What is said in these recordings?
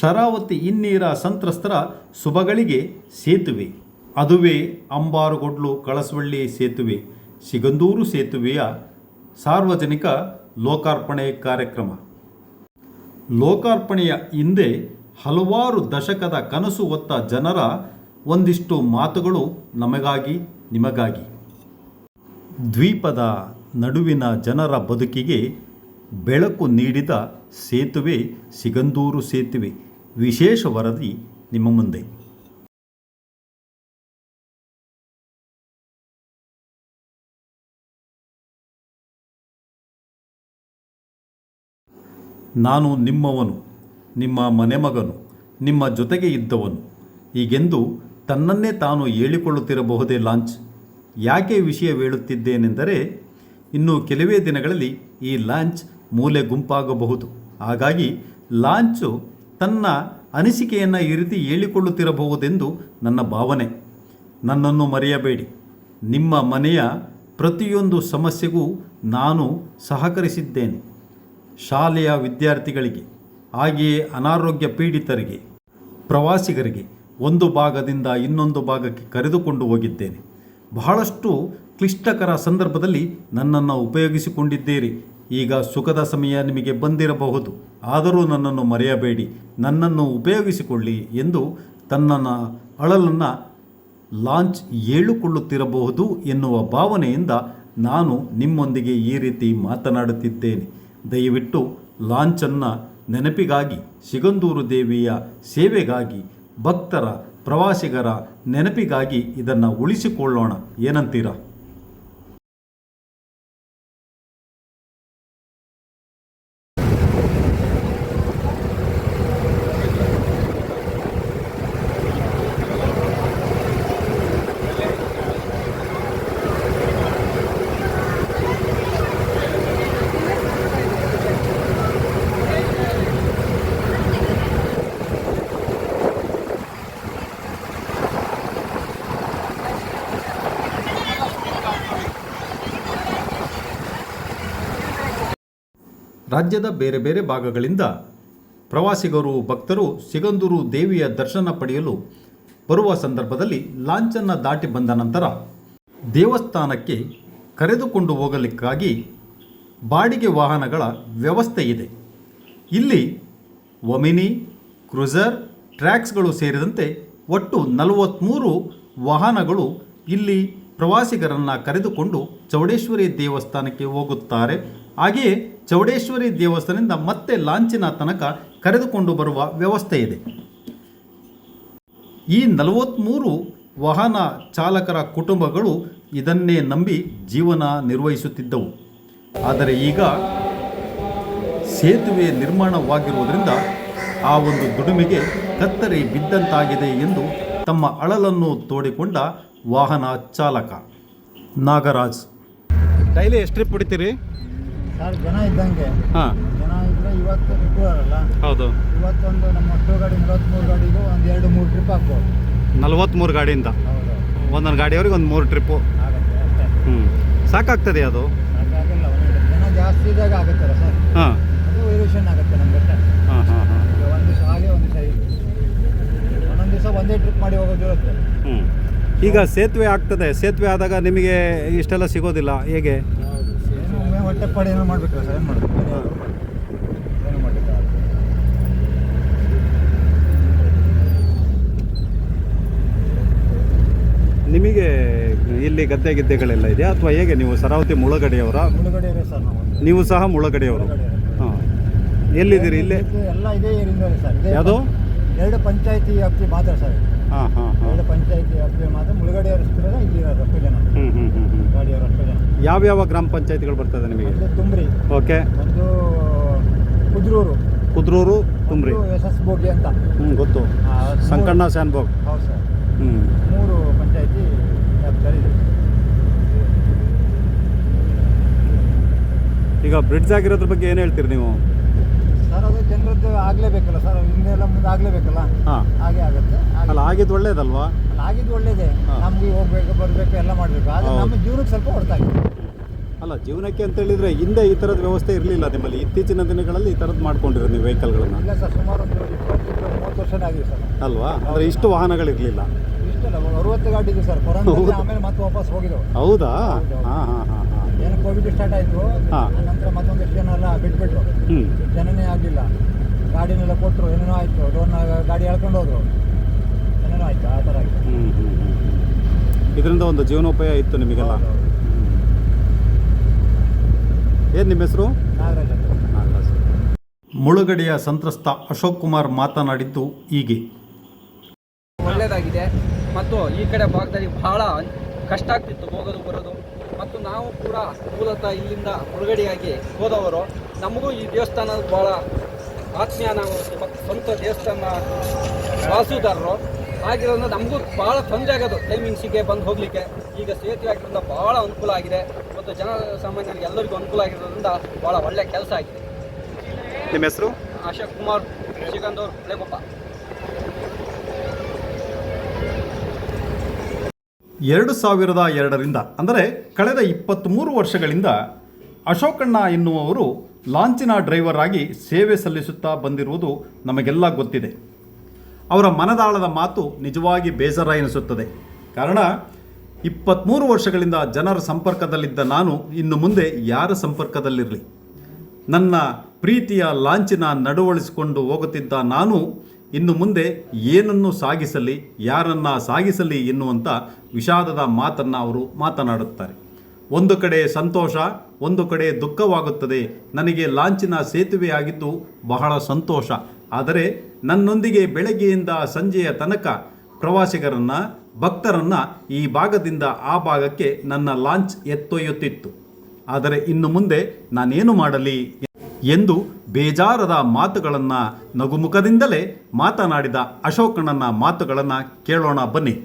ಶರಾವತಿ ಇನ್ನೀರ ಸಂತ್ರಸ್ತರ ಸುಭಗಳಿಗೆ ಸೇತುವೆ. ಅದುವೇ ಅಂಬಾರುಗೊಡ್ಲು ಕಳಸವಳ್ಳಿ ಸೇತುವೆ. ಸಿಗಂದೂರು ಸೇತುವೆಯ ಸಾರ್ವಜನಿಕ ಲೋಕಾರ್ಪಣೆ ಕಾರ್ಯಕ್ರಮ. ಲೋಕಾರ್ಪಣೆಯ ಹಿಂದೆ ಹಲವಾರು ದಶಕದ ಕನಸು ಹೊತ್ತ ಜನರ ಒಂದಿಷ್ಟು ಮಾತುಗಳು ನಮಗಾಗಿ, ನಿಮಗಾಗಿ. ದ್ವೀಪದ ನಡುವಿನ ಜನರ ಬದುಕಿಗೆ ಬೆಳಕು ನೀಡಿದ ಸೇತುವೆ ಸಿಗಂದೂರು ಸೇತುವೆ. ವಿಶೇಷ ವರದಿ ನಿಮ್ಮ ಮುಂದೆ. ನಾನು ನಿಮ್ಮವನು, ನಿಮ್ಮ ಮನೆಮಗನು, ನಿಮ್ಮ ಜೊತೆಗೆ ಇದ್ದವನು. ಹೀಗೆಂದು ತನ್ನನ್ನೇ ತಾನು ಹೇಳಿಕೊಳ್ಳುತ್ತಿರಬಹುದೇ ಲಾಂಚ್. ಯಾಕೆ ವಿಷಯ ಹೇಳುತ್ತಿದ್ದೇನೆಂದರೆ, ಇನ್ನು ಕೆಲವೇ ದಿನಗಳಲ್ಲಿ ಈ ಲಾಂಚ್ ಮೂಲೆ ಗುಂಪಾಗಬಹುದು. ಹಾಗಾಗಿ ಲಾಂಚು ತನ್ನ ಅನಿಸಿಕೆಯನ್ನು ಈ ರೀತಿ ಹೇಳಿಕೊಳ್ಳುತ್ತಿರಬಹುದೆಂದು ನನ್ನ ಭಾವನೆ. ನನ್ನನ್ನು ಮರೆಯಬೇಡಿ. ನಿಮ್ಮ ಮನೆಯ ಪ್ರತಿಯೊಂದು ಸಮಸ್ಯೆಗೂ ನಾನು ಸಹಕರಿಸಿದ್ದೇನೆ. ಶಾಲೆಯ ವಿದ್ಯಾರ್ಥಿಗಳಿಗೆ, ಹಾಗೆಯೇ ಅನಾರೋಗ್ಯ ಪೀಡಿತರಿಗೆ, ಪ್ರವಾಸಿಗರಿಗೆ ಒಂದು ಭಾಗದಿಂದ ಇನ್ನೊಂದು ಭಾಗಕ್ಕೆ ಕರೆದುಕೊಂಡು ಹೋಗಿದ್ದೇನೆ. ಬಹಳಷ್ಟು ಕ್ಲಿಷ್ಟಕರ ಸಂದರ್ಭದಲ್ಲಿ ನನ್ನನ್ನು ಉಪಯೋಗಿಸಿಕೊಂಡಿದ್ದೀರಿ. ಈಗ ಸುಖದ ಸಮಯ ನಿಮಗೆ ಬಂದಿರಬಹುದು. ಆದರೂ ನನ್ನನ್ನು ಮರೆಯಬೇಡಿ. ನನ್ನನ್ನು ಉಪಯೋಗಿಸಿಕೊಳ್ಳಿ ಎಂದು ತನ್ನ ಅಳಲನ್ನು ಲಾಂಚ್ ಹೇಳಿಕೊಳ್ಳುತ್ತಿರಬಹುದು ಎನ್ನುವ ಭಾವನೆಯಿಂದ ನಾನು ನಿಮ್ಮೊಂದಿಗೆ ಈ ರೀತಿ ಮಾತನಾಡುತ್ತಿದ್ದೇನೆ. ದಯವಿಟ್ಟು ಲಾಂಚನ್ನು ನೆನಪಿಗಾಗಿ, ಸಿಗಂದೂರು ದೇವಿಯ ಸೇವೆಗಾಗಿ, ಭಕ್ತರ, ಪ್ರವಾಸಿಗರ ನೆನಪಿಗಾಗಿ ಇದನ್ನು ಉಳಿಸಿಕೊಳ್ಳೋಣ. ಏನಂತೀರಾ? ರಾಜ್ಯದ ಬೇರೆ ಬೇರೆ ಭಾಗಗಳಿಂದ ಪ್ರವಾಸಿಗರು, ಭಕ್ತರು ಸಿಗಂದೂರು ದೇವಿಯ ದರ್ಶನ ಪಡೆಯಲು ಬರುವ ಸಂದರ್ಭದಲ್ಲಿ ಲಾಂಚನ್ನು ದಾಟಿ ಬಂದ ನಂತರ ದೇವಸ್ಥಾನಕ್ಕೆ ಕರೆದುಕೊಂಡು ಹೋಗಲಿಕ್ಕಾಗಿ ಬಾಡಿಗೆ ವಾಹನಗಳ ವ್ಯವಸ್ಥೆ ಇದೆ. ಇಲ್ಲಿ ಒಮಿನಿ ಕ್ರೂಸರ್, ಟ್ರ್ಯಾಕ್ಸ್ಗಳು ಸೇರಿದಂತೆ ಒಟ್ಟು ನಲವತ್ತ್ಮೂರು ವಾಹನಗಳು ಇಲ್ಲಿ ಪ್ರವಾಸಿಗರನ್ನು ಕರೆದುಕೊಂಡು ಚೌಡೇಶ್ವರಿ ದೇವಸ್ಥಾನಕ್ಕೆ ಹೋಗುತ್ತಾರೆ. ಹಾಗೆಯೇ ಚೌಡೇಶ್ವರಿ ದೇವಸ್ಥಾನದಿಂದ ಮತ್ತೆ ಲಾಂಚಿನ ತನಕ ಕರೆದುಕೊಂಡು ಬರುವ ವ್ಯವಸ್ಥೆ ಇದೆ. ಈ ನಲವತ್ತ್ಮೂರು ವಾಹನ ಚಾಲಕರ ಕುಟುಂಬಗಳು ಇದನ್ನೇ ನಂಬಿ ಜೀವನ ನಿರ್ವಹಿಸುತ್ತಿದ್ದವು. ಆದರೆ ಈಗ ಸೇತುವೆ ನಿರ್ಮಾಣವಾಗಿರುವುದರಿಂದ ಆ ಒಂದು ದುಡಿಮೆಗೆ ಕತ್ತರಿ ಬಿದ್ದಂತಾಗಿದೆ ಎಂದು ತಮ್ಮ ಅಳಲನ್ನು ತೋಡಿಕೊಂಡ ವಾಹನ ಚಾಲಕ. ನಾಗರಾಜ್. ಡೈಲಿ ಎಷ್ಟು ಟ್ರಿಪ್ ಹೊಡಿತೀರಿ? ಸರ್ ಜನ ಇದ್ದಂಗೆ. ಹಾಂ. ಜನ ಇದ್ರೆ ಇವತ್ತು ಶುಕ್ರವಾರಲ್ಲ? ಹೌದು. ಇವತ್ತೊಂದು ನಮ್ಮ ಅಷ್ಟು ಗಾಡಿ ನಲವತ್ತ್ಮೂರು ಗಾಡಿಗೂ ಒಂದು ಎರಡು ಮೂರು ಟ್ರಿಪ್ ಹಾಕ್ಬೋದು. ನಲವತ್ತ್ಮೂರು ಗಾಡಿಯಿಂದ? ಹೌದು. ಒಂದೊಂದು ಗಾಡಿಯವ್ರಿಗೆ ಒಂದು ಮೂರು ಟ್ರಿಪ್ಪು ಆಗುತ್ತೆ ಅಷ್ಟೇ. ಹ್ಞೂ ಸಾಕಾಗ್ತದೆ ಅದು? ಸಾಕಾಗಿಲ್ಲ ಒಂದು ಜನ ಜಾಸ್ತಿ ಇದ್ದಾಗ ಆಗುತ್ತಲ್ಲ ಸರ್? ಹಾಂ. ಅದು ವೈರೇಷನ್ ಆಗುತ್ತೆ ನಮ್ಮ ಬೆಟ್ಟ ಹಾಂ ಹಾಂ ಹಾಂ. ಈಗ ಒಂದು ದಿವಸ ಹಾಗೆ ಒಂದು ದಿವಸ ಹೀಗೆ. ಒಂದೊಂದು ದಿವಸ ಒಂದೇ ಟ್ರಿಪ್ ಮಾಡಿ ಹೋಗೋದಿರುತ್ತೆ ಹ್ಞೂ ಈಗ ಸೇತುವೆ ಆಗ್ತದೆ. ಸೇತುವೆ ಆದಾಗ ನಿಮಗೆ ಇಷ್ಟೆಲ್ಲ ಸಿಗೋದಿಲ್ಲ. ಹೇಗೆ? ಹೌದು ಏನು ಮಾಡಬೇಕಲ್ಲ ಸರ್ ಏನು ಮಾಡಬೇಕು? ಏನು ಮಾಡಲಿಕ್ಕೆ ನಿಮಗೆ ಇಲ್ಲಿ ಗದ್ದೆ ಗಿದ್ದೆಗಳೆಲ್ಲ ಇದೆಯಾ? ಅಥವಾ ಹೇಗೆ ನೀವು ಸರಾವತಿ ಮುಳಗಡೆಯವರ? ಮುಳುಗಡೆ ಸರ್ ನಾವು. ನೀವು ಸಹ ಮುಳಗಡೆಯವರು? ಹಾಂ. ಎಲ್ಲಿದ್ದೀರಿ ಇಲ್ಲೇ? ಎಲ್ಲ ಇದೇ ಸರ್ ಇದೇ ಯಾವುದು? ಎರಡು ಪಂಚಾಯತಿ ವ್ಯಾಪ್ತಿ ಮಾತ್ರ ಸರ್. ಹಾಂ ಹಾಂ ಹಾಂ. ಎರಡು ಪಂಚಾಯತಿ ವ್ಯಾಪ್ತಿ ಮಾತ್ರ ಮುಳುಗಡೆಯವರು ಇರೋದು ಇಲ್ಲಿ ಇರೋದು ಅಷ್ಟು ಜನ ಹ್ಞೂ ಹ್ಞೂ ಹ್ಞೂ ಹ್ಞೂ ಗಾಡಿಯವರು ಅಷ್ಟು ಯಾವ್ಯಾವ ಗ್ರಾಮ ಪಂಚಾಯತ್ಗಳು ಬರ್ತದೆ ನಿಮಗೆ? ತುಮ್ರಿ ತುಂಬ್ರಿ ಓಕೆ. ಒಂದು ಕುದ್ರೂರು ಕುದ್ರೂರು ತುಮ್ರಿ ಒಂದು ಎಸ್ ಎಸ್ ಬೋಗಿ ಅಂತ. ಹ್ಞೂ ಗೊತ್ತು. ಆ, ಮೂರು- ಸಂಕಣ್ಣ ಸ್ಯಾನ್ಬೋಗ್ ಹೌದು ಸರ್. ಹ್ಞೂ ಮೂರು ಪಂಚಾಯತಿ ವ್ಯಾಪ್ತಿಯಲ್ಲಿ ಇದೆ. ಈಗ ಬ್ರಿಡ್ಜ್ ಆಗಿರೋದ್ರ ಬಗ್ಗೆ ಏನು ಹೇಳ್ತೀರಿ ನೀವು? ಸರ್ ಅದು ಜನರದ್ದು ಆಗಲೇಬೇಕಲ್ಲ ಸರ್ ಹಿಂದೆಲ್ಲ ಮುಂದೆ ಆಗಲೇಬೇಕಲ್ಲ? ಹಾಂ. ಹಾಗೆ ಆಗುತ್ತೆ. ಹಾಗೆ- ಅಲ್ಲ ಆಗಿದ್ದು ಒಳ್ಳೇದಲ್ವಾ? ಆಗಿದ್ದು ಒಳ್ಳೇದೇ. ನಮಗೆ ಹೋಗ್ಬೇಕು ಬರಬೇಕು ಎಲ್ಲ ಮಾಡಬೇಕು. ಆದರೆ ನಮ್ಮ ಜೀವನಕ್ಕೆ ಸ್ವಲ್ಪ ಹೊಡ್ತಾಗಿದೆ ಅಲ್ಲ ಜೀವನಕ್ಕೆ ಅಂತ ಹೇಳಿದ್ರೆ ಹಿಂದೆ ಈ ಥರದ ವ್ಯವಸ್ಥೆ ಇರಲಿಲ್ಲ ನಿಮ್ಮಲ್ಲಿ. ಇತ್ತೀಚಿನ ದಿನಗಳಲ್ಲಿ ಈ ಥರದ್ದು ಮಾಡ್ಕೊಂಡಿರೋ ನೀವು ವೆಹಿಕಲ್ಗಳನ್ನು. ಇಲ್ಲ ಸರ್ ಸುಮಾರು ಒಂದು ಇಪ್ಪತ್ತು ವರ್ಷನೇ ಆಗಿದೆ ಸರ್. ಅಲ್ವಾ? ಅಂದರೆ ಇಷ್ಟು ವಾಹನಗಳಿರಲಿಲ್ಲ. ಇಷ್ಟಲ್ಲ ಅರವತ್ತು ಗಾಡಿ ಇದೆ ಸರ್. ಕೊರೋನಾ. ಆಮೇಲೆ ಮತ್ತೆ ವಾಪಸ್ ಹೋಗಿದ್ದವು. ಹೌದಾ. ಹಾಂ ಹಾಂ ಹಾಂ ಏನು ಕೋವಿಡ್ ಸ್ಟಾರ್ಟ್ ಆಯಿತು. ನಂತರ ಮತ್ತೊಂದಿಷ್ಟು ಜನ ಎಲ್ಲ ಬಿಟ್ಬಿಟ್ರು. ಜನನೇ ಆಗಲಿಲ್ಲ ಗಾಡಿನೆಲ್ಲ ಕೊಟ್ಟರು ಏನೇನೋ ಆಯಿತು. ಲೋನ್ ಗಾಡಿ ಎಳ್ಕೊಂಡು ಹೋದ್ರು ಏನೇನೋ ಆಯಿತು ಆ ಥರ ಆಯಿತು ಹ್ಞೂ ಹ್ಞೂ ಇದರಿಂದ ಒಂದು ಜೀವನೋಪಾಯ ಇತ್ತು ನಿಮಗೆಲ್ಲ? ಏನು ನಿಮ್ಮ ಹೆಸರು? ಮುಳುಗಡೆಯ ಸಂತ್ರಸ್ತ ಅಶೋಕ್ ಕುಮಾರ್ ಮಾತನಾಡಿದ್ದು ಹೀಗೆ. ಒಳ್ಳೆಯದಾಗಿದೆ ಮತ್ತು ಈ ಕಡೆ ಭಾಗದಲ್ಲಿ ಬಹಳ ಕಷ್ಟ ಆಗ್ತಿತ್ತು ಹೋಗೋದು ಬರೋದು. ಮತ್ತು ನಾವು ಕೂಡ ಮೂಲತಃ ಇಲ್ಲಿಂದ ಮುಳುಗಡೆಯಾಗಿ ಹೋದವರು. ನಮಗೂ ಈ ದೇವಸ್ಥಾನ ಭಾಳ ಆತ್ಮೀಯ ನಾವು ಸ್ವ- ಸ್ವಂತ ದೇವಸ್ಥಾನ ವಾಸುದಾರರು ಆಗಿರೋದ್ರಿಂದ ನಮಗೂ ಭಾಳ ತೊಂದರೆ ಆಗೋದು ಟೈಮಿಂಗ್ಸಿಗೆ ಬಂದು ಹೋಗಲಿಕ್ಕೆ. ಈಗ ಸೇತುವೆ ಆಗಿರೋದ್ರಿಂದ ಭಾಳ ಅನುಕೂಲ ಆಗಿದೆ. ಮತ್ತು ಜನ ಸಾಮಾನ್ಯರಿಗೆ ಎಲ್ಲರಿಗೂ ಅನುಕೂಲ ಆಗಿರೋದ್ರಿಂದ ಭಾಳ ಒಳ್ಳೆಯ ಕೆಲಸ ಆಗಿದೆ. ನಿಮ್ಮ ಹೆಸರು? ಅಶೋಕ್ ಕುಮಾರ್ ಶ್ರೀಗಂಧೂರ್ ಹಳೆಗೊಪ್ಪ ಎರಡು ಸಾವಿರದ ಎರಡರಿಂದ ಅಂದರೆ ಕಳೆದ ಇಪ್ಪತ್ತ್ಮೂರು ವರ್ಷಗಳಿಂದ ಅಶೋಕಣ್ಣ ಎನ್ನುವವರು ಲಾಂಚಿನ ಡ್ರೈವರ್ ಆಗಿ ಸೇವೆ ಸಲ್ಲಿಸುತ್ತಾ ಬಂದಿರುವುದು ನಮಗೆಲ್ಲ ಗೊತ್ತಿದೆ. ಅವರ ಮನದಾಳದ ಮಾತು ನಿಜವಾಗಿ ಬೇಜಾರ ಎನಿಸುತ್ತದೆ. ಕಾರಣ ಇಪ್ಪತ್ತ್ಮೂರು ವರ್ಷಗಳಿಂದ ಜನರ ಸಂಪರ್ಕದಲ್ಲಿದ್ದ ನಾನು ಇನ್ನು ಮುಂದೆ ಯಾರ ಸಂಪರ್ಕದಲ್ಲಿರಲಿ? ನನ್ನ ಪ್ರೀತಿಯ ಲಾಂಚಿನ ನಡವಳಿಸಿಕೊಂಡು ಹೋಗುತ್ತಿದ್ದ ನಾನು ಇನ್ನು ಮುಂದೆ ಏನನ್ನು ಸಾಗಿಸಲಿ, ಯಾರನ್ನ ಸಾಗಿಸಲಿ ಎನ್ನುವಂಥ ವಿಷಾದದ ಮಾತನ್ನು ಅವರು ಮಾತನಾಡುತ್ತಾರೆ. ಒಂದು ಕಡೆ ಸಂತೋಷ, ಒಂದು ಕಡೆ ದುಃಖವಾಗುತ್ತದೆ. ನನಗೆ ಲಾಂಚಿನ ಸೇತುವೆ ಆಗಿದ್ದು ಬಹಳ ಸಂತೋಷ. ಆದರೆ ನನ್ನೊಂದಿಗೆ ಬೆಳಗ್ಗೆಯಿಂದ ಸಂಜೆಯ ತನಕ ಪ್ರವಾಸಿಗರನ್ನ, ಭಕ್ತರನ್ನ ಈ ಭಾಗದಿಂದ ಆ ಭಾಗಕ್ಕೆ ನನ್ನ ಲಾಂಚ್ ಎತ್ತೊಯ್ಯುತ್ತಿತ್ತು. ಆದರೆ ಇನ್ನು ಮುಂದೆ ನಾನೇನು ಮಾಡಲಿ ಎಂದು ಬೇಜಾರದ ಮಾತುಗಳನ್ನು ನಗುಮುಖದಿಂದಲೇ ಮಾತನಾಡಿದ ಅಶೋಕಣ್ಣನ ಮಾತುಗಳನ್ನು ಕೇಳೋಣ ಬನ್ನಿ.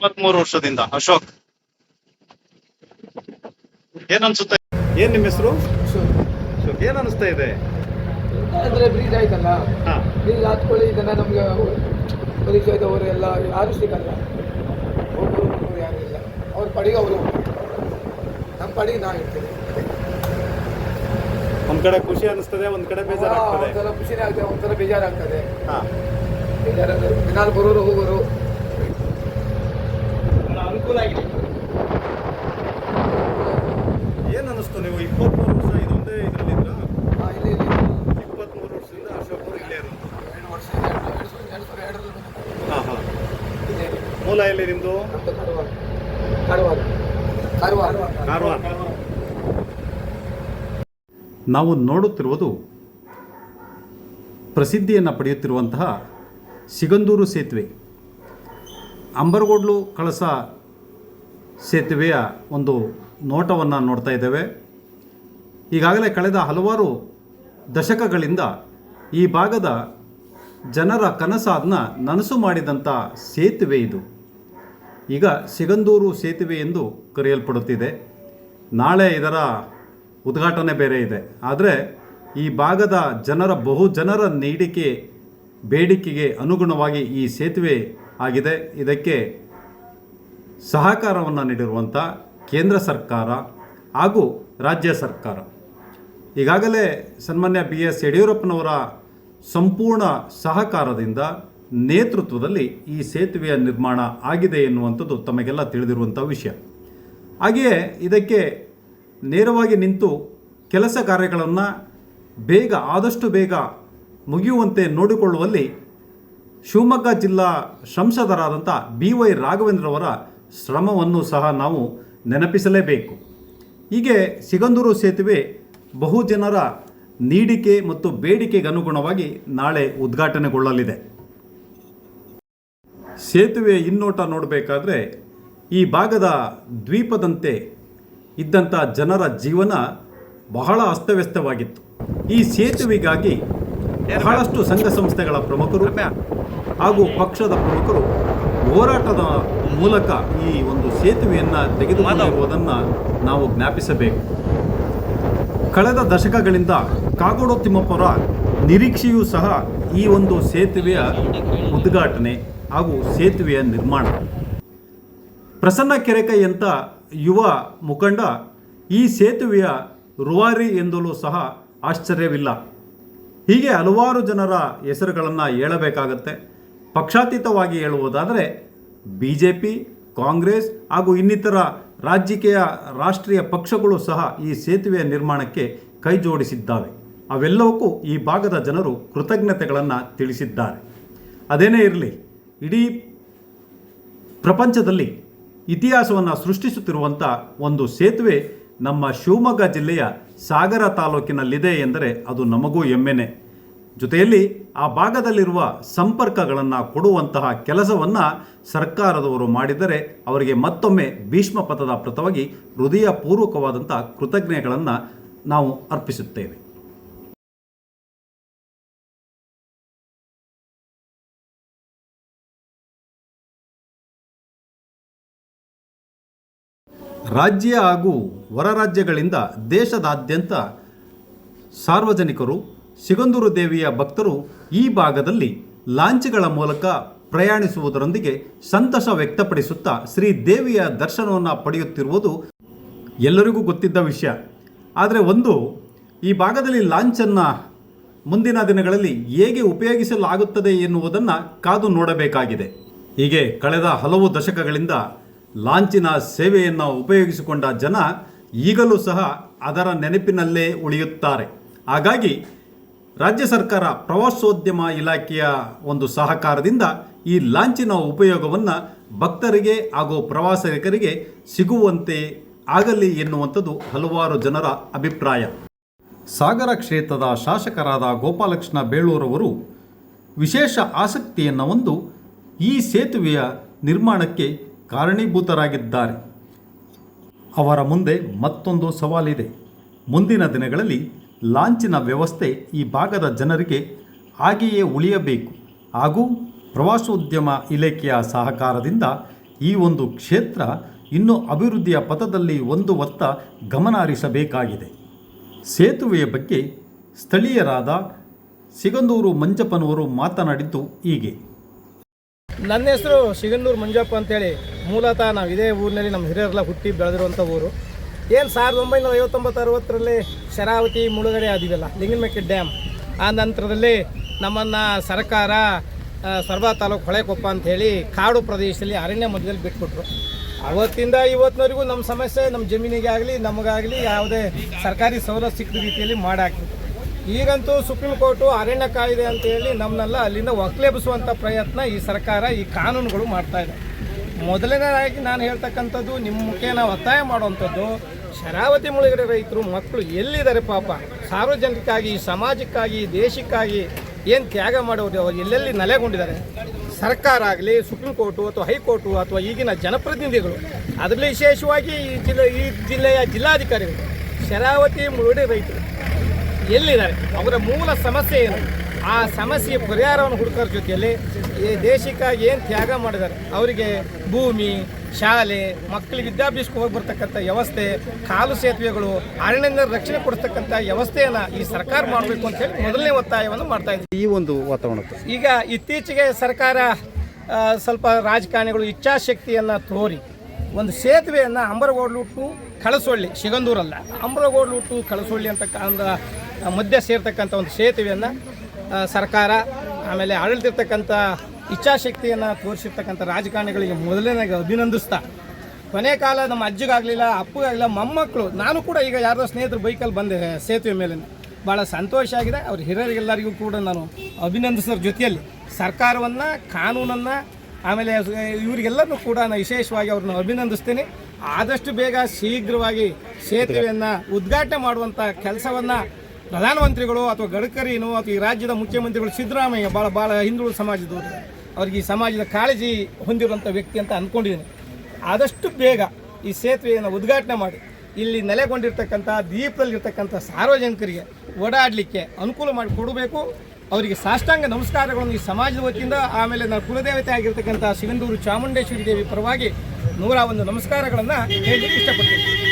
ಇಪ್ಪತ್ಮೂರು ವರ್ಷದಿಂದ ಅಶೋಕ್. ಏನ್ ಅನ್ಸುತ್ತೆ ಏನ್ ನಿಮ್ಮ ಹೆಸರು? ಅಶೋಕ್. ಏನ್ ಅನಿಸ್ತಾ ಇದೆ? ಅಂದ್ರೆ ಬ್ರೀಜ್ ಆಯ್ತಲ್ಲ? ಹಾ. ಬ್ರೀಜ್ ಹಾಕೊಳ್ಳಿ ಇದನ್ನ ನಮ್ಗೆ ಪರಿಚಯದವರು ಎಲ್ಲ ಯಾರು ಸಿಗಲ್ಲ. ಒಬ್ಬರು ಒಬ್ಬರು ಯಾರು ಇಲ್ಲ. ಅವ್ರ ಪಡಿಗೆ ಅವರು. ನಮ್ಮ ಪಡಿಗೆ ನಾವು ಇರ್ತೀವಿ ಒಂದ್ ಕಡೆ ಖುಷಿ ಅನಿಸ್ತದೆ ಒಂದ್ ಕಡೆ ಬೇಜಾರಾಗ್ತದೆ ಒಂಥರ ಖುಷಿನೇ ಆಗ್ತದೆ ಒಂಥರ ಬೇಜಾರಾಗ್ತದೆ ಹಾ. ಬೇಜಾರಾಗ್ತದೆ ದಿನಾಲು ಬರೋರು ಹೋಗೋರು. ಅನುಕೂಲ ಆಗಿದೆ ಏನ್ ಅನಿಸ್ತು ನೀವು ಇಪ್ಪತ್ಮೂರು ವರ್ಷ ಇದೊಂದೇ ಇದರಲ್ಲಿ ಇಲ್ಲಿ ವರ್ಷದಿಂದ ಅಶೋಕ್ ಅವರು ಇಲ್ಲೇ ಇರೋದು. ಎರಡು ವರ್ಷ ಎರಡು ಎರಡರಲ್ಲಿ. ಹಾ ಮೂಲ ಎಲ್ಲಿ ನಿಮ್ದು? ಕಾರವಾರ ಕಾರವಾರ ಕಾರವಾರ ಕಾರವಾರ ನಾವು ನೋಡುತ್ತಿರುವುದು ಪ್ರಸಿದ್ಧಿಯನ್ನು ಪಡೆಯುತ್ತಿರುವಂತಹ ಸಿಗಂದೂರು ಸೇತುವೆ. ಅಂಬರಗೋಡ್ಲು ಕಳಸ ಸೇತುವೆಯ ಒಂದು ನೋಟವನ್ನು ನೋಡ್ತಾ ಇದ್ದೇವೆ. ಈಗಾಗಲೇ ಕಳೆದ ಹಲವಾರು ದಶಕಗಳಿಂದ ಈ ಭಾಗದ ಜನರ ಕನಸಾದನ್ನ ನನಸು ಮಾಡಿದಂಥ ಸೇತುವೆ ಇದು. ಈಗ ಸಿಗಂದೂರು ಸೇತುವೆ ಎಂದು ಕರೆಯಲ್ಪಡುತ್ತಿದೆ. ನಾಳೆ ಇದರ ಉದ್ಘಾಟನೆ ಬೇರೆ ಇದೆ. ಆದರೆ ಈ ಭಾಗದ ಜನರ ಬಹು ಜನರ ನೀಡಿಕೆ, ಬೇಡಿಕೆಗೆ ಅನುಗುಣವಾಗಿ ಈ ಸೇತುವೆ ಆಗಿದೆ. ಇದಕ್ಕೆ ಸಹಕಾರವನ್ನು ನೀಡಿರುವಂಥ ಕೇಂದ್ರ ಸರ್ಕಾರ ಹಾಗೂ ರಾಜ್ಯ ಸರ್ಕಾರ. ಈಗಾಗಲೇ ಸನ್ಮಾನ್ಯ ಬಿ ಎಸ್ ಯಡಿಯೂರಪ್ಪನವರ ಸಂಪೂರ್ಣ ಸಹಕಾರದಿಂದ ನೇತೃತ್ವದಲ್ಲಿ ಈ ಸೇತುವೆಯ ನಿರ್ಮಾಣ ಆಗಿದೆ ಎನ್ನುವಂಥದ್ದು ತಮಗೆಲ್ಲ ತಿಳಿದಿರುವಂಥ ವಿಷಯ. ಹಾಗೆಯೇ ಇದಕ್ಕೆ ನೇರವಾಗಿ ನಿಂತು ಕೆಲಸ ಕಾರ್ಯಗಳನ್ನು ಬೇಗ, ಆದಷ್ಟು ಬೇಗ ಮುಗಿಯುವಂತೆ ನೋಡಿಕೊಳ್ಳುವಲ್ಲಿ ಶಿವಮೊಗ್ಗ ಜಿಲ್ಲಾ ಸಂಸದರಾದಂಥ ಬಿ ವೈ ರಾಘವೇಂದ್ರವರ ಶ್ರಮವನ್ನು ಸಹ ನಾವು ನೆನಪಿಸಲೇಬೇಕು. ಹೀಗೆ ಸಿಗಂದೂರು ಸೇತುವೆ ಬಹು ಜನರ ನೀಡಿಕೆ ಮತ್ತು ಬೇಡಿಕೆಗೆ ಅನುಗುಣವಾಗಿ ನಾಳೆ ಉದ್ಘಾಟನೆಗೊಳ್ಳಲಿದೆ. ಸೇತುವೆ ಹಿನ್ನೋಟ ನೋಡಬೇಕಾದ್ರೆ ಈ ಭಾಗದ ದ್ವೀಪದಂತೆ ಇದ್ದಂಥ ಜನರ ಜೀವನ ಬಹಳ ಅಸ್ತವ್ಯಸ್ತವಾಗಿತ್ತು. ಈ ಸೇತುವೆಗಾಗಿ ಬಹಳಷ್ಟು ಸಂಘ ಸಂಸ್ಥೆಗಳ ಪ್ರಮುಖರು ಹಾಗೂ ಪಕ್ಷದ ಪ್ರಮುಖರು ಹೋರಾಟದ ಮೂಲಕ ಈ ಒಂದು ಸೇತುವೆಯನ್ನು ತೆಗೆದುಕೊಂಡಿರುವುದನ್ನು ನಾವು ಜ್ಞಾಪಿಸಬೇಕು. ಕಳೆದ ದಶಕಗಳಿಂದ ಕಾಗೋಡು ತಿಮ್ಮಪ್ಪರ ನಿರೀಕ್ಷೆಯೂ ಸಹ ಈ ಒಂದು ಸೇತುವೆಯ ಉದ್ಘಾಟನೆ ಹಾಗೂ ಸೇತುವೆಯ ನಿರ್ಮಾಣ. ಪ್ರಸನ್ನ ಕೆರೆಕೈಯಂಥ ಯುವ ಮುಖಂಡ ಈ ಸೇತುವೆಯ ರುವಾರಿ ಎಂದಲೂ ಸಹ ಆಶ್ಚರ್ಯವಿಲ್ಲ. ಹೀಗೆ ಹಲವಾರು ಜನರ ಹೆಸರುಗಳನ್ನು ಹೇಳಬೇಕಾಗತ್ತೆ. ಪಕ್ಷಾತೀತವಾಗಿ ಹೇಳುವುದಾದರೆ ಬಿ ಜೆ ಪಿ ಕಾಂಗ್ರೆಸ್ ಹಾಗೂ ಇನ್ನಿತರ ರಾಜಕೀಯ ರಾಷ್ಟ್ರೀಯ ಪಕ್ಷಗಳು ಸಹ ಈ ಸೇತುವೆಯ ನಿರ್ಮಾಣಕ್ಕೆ ಕೈ ಜೋಡಿಸಿದ್ದಾವೆ. ಅವೆಲ್ಲವಕ್ಕೂ ಈ ಭಾಗದ ಜನರು ಕೃತಜ್ಞತೆಗಳನ್ನು ತಿಳಿಸಿದ್ದಾರೆ. ಅದೇನೇ ಇರಲಿ, ಇಡೀ ಪ್ರಪಂಚದಲ್ಲಿ ಇತಿಹಾಸವನ್ನು ಸೃಷ್ಟಿಸುತ್ತಿರುವಂಥ ಒಂದು ಸೇತುವೆ ನಮ್ಮ ಶಿವಮೊಗ್ಗ ಜಿಲ್ಲೆಯ ಸಾಗರ ತಾಲೂಕಿನಲ್ಲಿದೆ ಎಂದರೆ ಅದು ನಮಗೂ ಹೆಮ್ಮೆನೆ. ಜೊತೆಯಲ್ಲಿ ಆ ಭಾಗದಲ್ಲಿರುವ ಸಂಪರ್ಕಗಳನ್ನು ಕೊಡುವಂತಹ ಕೆಲಸವನ್ನು ಸರ್ಕಾರದವರು ಮಾಡಿದರೆ ಅವರಿಗೆ ಮತ್ತೊಮ್ಮೆ ಭೀಷ್ಮ ಪಥದ ಪ್ರತವಾಗಿ ಹೃದಯಪೂರ್ವಕವಾದಂಥ ಕೃತಜ್ಞತೆಗಳನ್ನು ನಾವು ಅರ್ಪಿಸುತ್ತೇವೆ. ರಾಜ್ಯ ಹಾಗೂ ಹೊರ ರಾಜ್ಯಗಳಿಂದ ದೇಶದಾದ್ಯಂತ ಸಾರ್ವಜನಿಕರು ಸಿಗಂದೂರು ದೇವಿಯ ಭಕ್ತರು ಈ ಭಾಗದಲ್ಲಿ ಲಾಂಚ್ಗಳ ಮೂಲಕ ಪ್ರಯಾಣಿಸುವುದರೊಂದಿಗೆ ಸಂತಸ ವ್ಯಕ್ತಪಡಿಸುತ್ತಾ ಶ್ರೀ ದೇವಿಯ ದರ್ಶನವನ್ನು ಪಡೆಯುತ್ತಿರುವುದು ಎಲ್ಲರಿಗೂ ಗೊತ್ತಿದ್ದ ವಿಷಯ. ಆದರೆ ಒಂದು, ಈ ಭಾಗದಲ್ಲಿ ಲಾಂಚನ್ನು ಮುಂದಿನ ದಿನಗಳಲ್ಲಿ ಹೇಗೆ ಉಪಯೋಗಿಸಲಾಗುತ್ತದೆ ಎನ್ನುವುದನ್ನು ಕಾದು ನೋಡಬೇಕಾಗಿದೆ. ಹೀಗೆ ಕಳೆದ ಹಲವು ದಶಕಗಳಿಂದ ಲಾಂಚಿನ ಸೇವೆಯನ್ನು ಉಪಯೋಗಿಸಿಕೊಂಡ ಜನ ಈಗಲೂ ಸಹ ಅದರ ನೆನಪಿನಲ್ಲೇ ಉಳಿಯುತ್ತಾರೆ. ಹಾಗಾಗಿ ರಾಜ್ಯ ಸರ್ಕಾರ ಪ್ರವಾಸೋದ್ಯಮ ಇಲಾಖೆಯ ಒಂದು ಸಹಕಾರದಿಂದ ಈ ಲಾಂಚಿನ ಉಪಯೋಗವನ್ನು ಭಕ್ತರಿಗೆ ಹಾಗೂ ಪ್ರವಾಸಿಗರಿಗೆ ಸಿಗುವಂತೆ ಆಗಲಿ ಎನ್ನುವಂಥದ್ದು ಹಲವಾರು ಜನರ ಅಭಿಪ್ರಾಯ. ಸಾಗರ ಕ್ಷೇತ್ರದ ಶಾಸಕರಾದ ಗೋಪಾಲಕೃಷ್ಣ ಬೇಳೂರವರು ವಿಶೇಷ ಆಸಕ್ತಿಯನ್ನು ಹೊಂದು ಈ ಸೇತುವೆಯ ನಿರ್ಮಾಣಕ್ಕೆ ಕಾರಣೀಭೂತರಾಗಿದ್ದಾರೆ. ಅವರ ಮುಂದೆ ಮತ್ತೊಂದು ಸವಾಲಿದೆ. ಮುಂದಿನ ದಿನಗಳಲ್ಲಿ ಲಾಂಚಿನ ವ್ಯವಸ್ಥೆ ಈ ಭಾಗದ ಜನರಿಗೆ ಹಾಗೆಯೇ ಉಳಿಯಬೇಕು. ಹಾಗೂ ಪ್ರವಾಸೋದ್ಯಮ ಇಲಾಖೆಯ ಸಹಕಾರದಿಂದ ಈ ಒಂದು ಕ್ಷೇತ್ರ ಇನ್ನೂ ಅಭಿವೃದ್ಧಿಯ ಪಥದಲ್ಲಿ ಒಂದು ಒತ್ತ ಗಮನ ಹರಿಸಬೇಕಾಗಿದೆ ಸೇತುವೆಯ ಬಗ್ಗೆ ಸ್ಥಳೀಯರಾದ ಸಿಗಂದೂರು ಮಂಜಪ್ಪನವರು ಮಾತನಾಡಿದ್ದು ಹೀಗೆ. ನನ್ನ ಹೆಸರು ಸಿಗಂದೂರು ಮಂಜಪ್ಪ ಅಂತೇಳಿ. ಮೂಲತಃ ನಾವು ಇದೇ ಊರಿನಲ್ಲಿ ನಮ್ಮ ಹಿರಿಯರೆಲ್ಲ ಹುಟ್ಟಿ ಬೆಳೆದಿರುವಂಥ ಊರು. ಏನು ಸಾವಿರದ ಒಂಬೈನೂರ ಐವತ್ತೊಂಬತ್ತು ಅರವತ್ತರಲ್ಲಿ ಶರಾವತಿ ಮುಳುಗಡೆ ಆದಿವಲ್ಲ ಲಿಂಗನಮೆಕ್ಕೆ ಡ್ಯಾಮ್. ಆ ನಂತರದಲ್ಲಿ ನಮ್ಮನ್ನು ಸರ್ಕಾರ ಸರ್ವ ತಾಲೂಕು ಹೊಳೆಕೊಪ್ಪ ಅಂಥೇಳಿ ಕಾಡು ಪ್ರದೇಶದಲ್ಲಿ ಅರಣ್ಯ ಮಧ್ಯದಲ್ಲಿ ಬಿಟ್ಬಿಟ್ರು. ಅವತ್ತಿಂದ ಇವತ್ತಿನವರೆಗೂ ನಮ್ಮ ಸಮಸ್ಯೆ ನಮ್ಮ ಜಮೀನಿಗೆ ಆಗಲಿ, ನಮಗಾಗಲಿ ಯಾವುದೇ ಸರ್ಕಾರಿ ಸವಲತ್ತು ಸಿಕ್ಕ ರೀತಿಯಲ್ಲಿ ಮಾಡಾಕಿತ್ತು ಈಗಂತೂ ಸುಪ್ರೀಂ ಕೋರ್ಟು ಅರಣ್ಯ ಕಾಯ್ದೆ ಅಂತೇಳಿ ನಮ್ಮನ್ನೆಲ್ಲ ಅಲ್ಲಿಂದ ಒಕ್ಲೆಬ್ಬಿಸುವಂಥ ಪ್ರಯತ್ನ ಈ ಸರ್ಕಾರ ಈ ಕಾನೂನುಗಳು ಮಾಡ್ತಾ ಇದೆ. ಮೊದಲನೇದಾಗಿ ನಾನು ಹೇಳ್ತಕ್ಕಂಥದ್ದು ನಿಮ್ಮ ನಾವು ಒತ್ತಾಯ ಮಾಡುವಂಥದ್ದು ಶರಾವತಿ ಮುಳುಗಡೆ ರೈತರು ಮಕ್ಕಳು ಎಲ್ಲಿದ್ದಾರೆ ಪಾಪ? ಸಾರ್ವಜನಿಕಕ್ಕಾಗಿ, ಸಮಾಜಕ್ಕಾಗಿ, ದೇಶಕ್ಕಾಗಿ ಏನು ತ್ಯಾಗ ಮಾಡೋದು? ಅವರು ಎಲ್ಲೆಲ್ಲಿ ನೆಲೆಗೊಂಡಿದ್ದಾರೆ? ಸರ್ಕಾರ ಆಗಲಿ, ಸುಪ್ರೀಂ ಕೋರ್ಟು ಅಥವಾ ಹೈಕೋರ್ಟು ಅಥವಾ ಈಗಿನ ಜನಪ್ರತಿನಿಧಿಗಳು, ಅದರಲ್ಲಿ ವಿಶೇಷವಾಗಿ ಈ ಜಿಲ್ಲೆ, ಈ ಜಿಲ್ಲೆಯ ಜಿಲ್ಲಾಧಿಕಾರಿಗಳು, ಶರಾವತಿ ಮುಳುಗಡೆ ರೈತರು ಎಲ್ಲಿದ್ದಾರೆ? ಅವರ ಮೂಲ ಸಮಸ್ಯೆ ಏನು? ಆ ಸಮಸ್ಯೆ ಪರಿಹಾರವನ್ನು ಹುಡುಕರ ಜೊತೆಯಲ್ಲಿ ಈ ದೇಶಕ್ಕಾಗಿ ಏನು ತ್ಯಾಗ ಮಾಡಿದ್ದಾರೆ ಅವರಿಗೆ ಭೂಮಿ ಶಾಲೆ ಮಕ್ಕಳಿಗೆ ವಿದ್ಯಾಭ್ಯಾಸಕ್ಕೆ ಹೋಗಿ ಬರ್ತಕ್ಕಂಥ ವ್ಯವಸ್ಥೆ ಕಾಲು ಸೇತುವೆಗಳು ಅರಣ್ಯದ ರಕ್ಷಣೆ ಕೊಡ್ತಕ್ಕಂಥ ವ್ಯವಸ್ಥೆಯನ್ನು ಈ ಸರ್ಕಾರ ಮಾಡಬೇಕು ಅಂತ ಹೇಳಿ ಮೊದಲನೇ ಒತ್ತಾಯವನ್ನು ಮಾಡ್ತಾ ಇದ್ದೀವಿ ಈ ಒಂದು ವಾತಾವರಣಕ್ಕೆ? ಈಗ ಇತ್ತೀಚೆಗೆ ಸರ್ಕಾರ ಸ್ವಲ್ಪ ರಾಜಕಾರಣಿಗಳು ಇಚ್ಛಾಶಕ್ತಿಯನ್ನು ತೋರಿ ಒಂದು ಸೇತುವೆಯನ್ನು ಅಂಬರಗೋಡ್ಲು ಟು ಕಳಸೊಳ್ಳಿ ಶಿಗಂದೂರಲ್ಲ ಅಂಬರಗೋಡ್ಲು ಟು ಕಳಸೊಳ್ಳಿ ಅಂತಕ್ಕಂಥ ಮಧ್ಯ ಸೇರ್ತಕ್ಕಂಥ ಒಂದು ಸೇತುವೆಯನ್ನು ಸರ್ಕಾರ ಆಮೇಲೆ ಆಡಳಿತಿರ್ತಕ್ಕಂಥ ಇಚ್ಛಾಶಕ್ತಿಯನ್ನು ತೋರಿಸಿರ್ತಕ್ಕಂಥ ರಾಜಕಾರಣಿಗಳಿಗೆ ಮೊದಲನೇ ಅಭಿನಂದಿಸ್ತಾ, ಕೊನೆ ಕಾಲ ನಮ್ಮ ಅಜ್ಜಿಗಾಗಲಿಲ್ಲ, ಅಪ್ಪಗಾಗಲಿಲ್ಲ, ಮೊಮ್ಮಕ್ಕಳು, ನಾನು ಕೂಡ ಈಗ ಯಾರ್ದೋ ಸ್ನೇಹಿತರು ಬೈಕಲ್ಲಿ ಬಂದೆ ಸೇತುವೆ ಮೇಲೆ. ಭಾಳ ಸಂತೋಷ ಆಗಿದೆ, ಅವ್ರ ಹಿರಿಯರಿಗೆಲ್ಲರಿಗೂ ಕೂಡ ನಾನು ಅಭಿನಂದಿಸೋರ ಜೊತೆಯಲ್ಲಿ. ಸರ್ಕಾರವನ್ನು, ಕಾನೂನನ್ನು, ಆಮೇಲೆ ಇವರಿಗೆಲ್ಲರೂ ಕೂಡ ನಾನು ವಿಶೇಷವಾಗಿ ಅವ್ರನ್ನ ಅಭಿನಂದಿಸ್ತೀನಿ. ಆದಷ್ಟು ಬೇಗ ಶೀಘ್ರವಾಗಿ ಸೇತುವೆಯನ್ನು ಉದ್ಘಾಟನೆ ಮಾಡುವಂಥ ಕೆಲಸವನ್ನು ಪ್ರಧಾನಮಂತ್ರಿಗಳು ಅಥವಾ ಗಡ್ಕರಿನೋ ಅಥವಾ ಈ ರಾಜ್ಯದ ಮುಖ್ಯಮಂತ್ರಿಗಳು ಸಿದ್ದರಾಮಯ್ಯ ಭಾಳ ಭಾಳ ಹಿಂದುಳಿದ ಸಮಾಜದವರು ಅವ್ರಿಗೆ ಈ ಸಮಾಜದ ಕಾಳಜಿ ಹೊಂದಿರುವಂಥ ವ್ಯಕ್ತಿ ಅಂತ ಅಂದ್ಕೊಂಡಿದ್ದೀನಿ ಆದಷ್ಟು ಬೇಗ ಈ ಸೇತುವೆಯನ್ನು ಉದ್ಘಾಟನೆ ಮಾಡಿ. ಇಲ್ಲಿ ನೆಲೆಗೊಂಡಿರ್ತಕ್ಕಂಥ, ದ್ವೀಪದಲ್ಲಿರ್ತಕ್ಕಂಥ ಸಾರ್ವಜನಿಕರಿಗೆ ಓಡಾಡಲಿಕ್ಕೆ ಅನುಕೂಲ ಮಾಡಿ ಕೊಡಬೇಕು. ಅವರಿಗೆ ಸಾಷ್ಟಾಂಗ ನಮಸ್ಕಾರಗಳನ್ನು ಈ ಸಮಾಜದ ವತಿಯಿಂದ, ಆಮೇಲೆ ನಾವು ಕುಲದೇವತೆ ಆಗಿರ್ತಕ್ಕಂಥ ಸಿಗಂದೂರು ಚಾಮುಂಡೇಶ್ವರಿ ದೇವಿ ಪರವಾಗಿ ನೂರ ಒಂದು ನಮಸ್ಕಾರಗಳನ್ನು ಹೇಳಲಿಕ್ಕೆ ಇಷ್ಟಪಡ್ತೀನಿ.